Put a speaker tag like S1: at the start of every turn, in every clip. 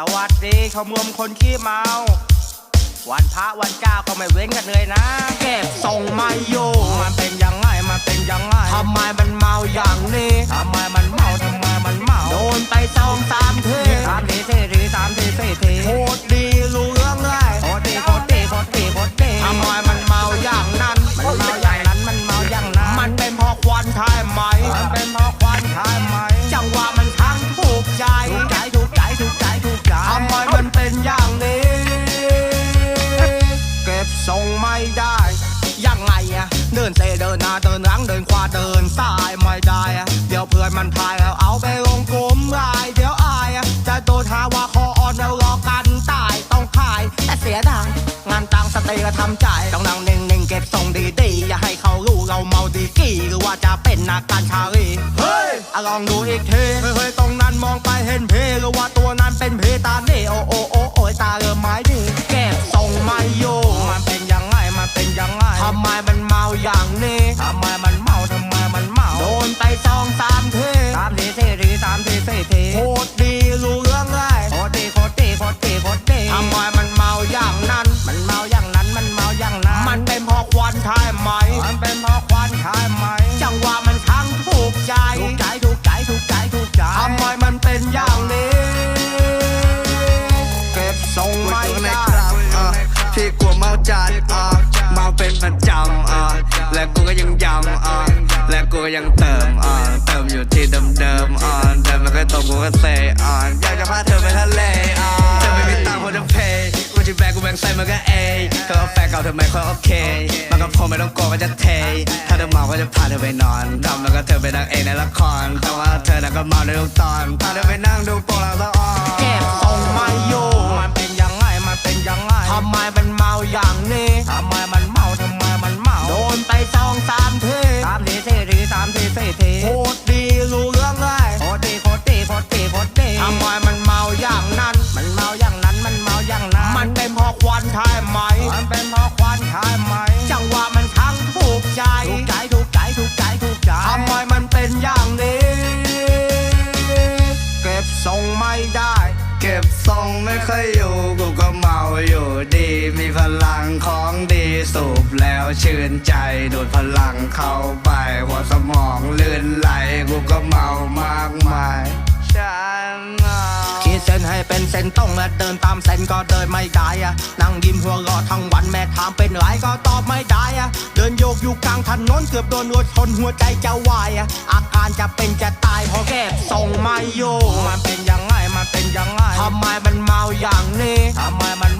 S1: สวัสดีขมวมคนขี้เมา วันพระวันเจ้าก็ไม่เว้นกันเลยนะ
S2: เก็บส่งไม่อยู่
S1: มันเป็นยังไงมันเป็นยังไง
S2: ทำไมมันเมาอย่างนี้
S1: ทำไมมันเมาทำไม
S2: ไม่ได้ยังไงอะเดินเซเดินหน้าเดินหลังเดินขวาเดินซ้ายไม่ได้อะเดี๋ยวเพื่อนมันทายแล้วเอาไปลงกลุ่มไลน์เดี๋ยวอายอะจะโดนหาว่าคออ่อนแล้วรอกันตายต้องขายแต่เสียดายงานตังสเตย์ก็ทำใจายต้องนั่งนิ่งๆเก็บทรงดีๆอย่าให้เขารู้เราเมาดีกี่หรือว่าจะเป็นนักการชาลีเฮ้ยอะลองดูอีกทีเฮ้ยเฮ้ยตรงนั้นมองไปเห็นเพหรือว่าตัวนั้นเป็นเพตาเน่โอโอ มมั
S1: นเมา
S2: อย่างนี้
S1: ทำไมมันเมาทำไมมันเมา
S2: โดนไปสองสามที
S1: สามทีสี่ทีสามทีสี่ที
S2: โคตรดีรู้เรื่องเลย
S1: โคตรดีโคตรดีโคตรดีโคตรดี
S2: ทำไมมันเมาอย่างนั้น
S1: มันเมาอย่างนั้นมันเมาอย่างนั้น
S2: มันเป็นเพราะควันใช่ไหม
S1: มันเป็นเพราะควันใช่ไหม
S2: จังหวะมันทั้งถูกใจ
S1: ถูกใจถูกใจถูกใจถูกใจ
S2: ทำไมมันเป็นอย่างนี้ เป็
S3: นประจำอะและกูก็ยังย้ำอะและกูก็ยังเติมอะเติมอยู่ที่เดิมๆอะเดิมแล้วก็ตรงกูก็เซอะอยากจะพาเธอไปทะเลอะเธอไม่มีตังค์พอจะเพย์กูที่แบกกูแบ่งใส่มันก็เอเธอเอาแฟนเก่าเธอไม่ค่อยโอเคมันก็พอไม่ต้องกลัวก็จะเท ถ้าเธอเมาก็จะพาเธอไปนอนทำแล้วก็เธอไปนางเอกในละครแต่ว่าเธอน่ะก็เมาในทุกตอนพาเธอไปนั่งดูโปรแล้วก็อ่อน
S2: เก็บทรงไม่ย สา
S1: สู
S2: บ
S3: แล้วชื่นใจดูดพลังเข้าไป หัวสมองลื่นไหลกูก็เมามากมายฉันเมา
S2: ขีดเส้นให้เป็นเส้นตรงและเดินตามเส้นก็เดินไม่ได้อะนั่งยิ้มหัวเราะทั้งวันแม่ถามเป็นไรก็ตอบไม่ได้อะเดินโยกอยู่กลางถนนเกือบโดนรถชนหัวใจจะวายอะอาการจะเป็นจะตายเพราะเก็บทรงไม่อยู่
S1: มันเป็นยังไงมันเป็นยังไง
S2: ทำไมมันเมาอย่างนี้
S1: ทำไมมัน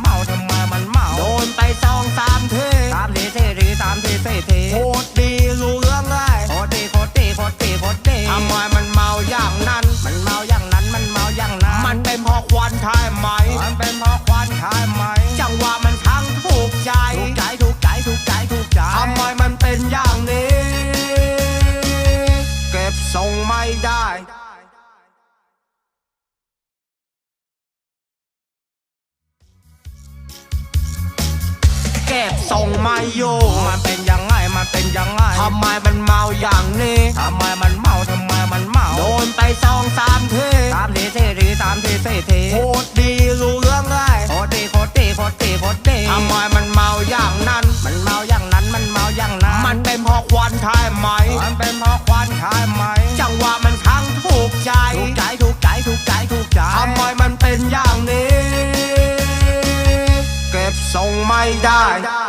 S1: เก็
S2: บทรงไม่อยู่
S1: มันเป็นยังไงมันเป็นยังไง
S2: ทำไมมันเมาอย่างนี้
S1: ทำไมมันเมาทำไมมันเมา
S2: โดนไปสองสามที
S1: สามทีสี่ทีสามทีสี่ที
S2: โคตรดีรู้เรื่องเลย
S1: โคตรดีโคตรดีโคตรดีโคตรดี
S2: ทำไม มัน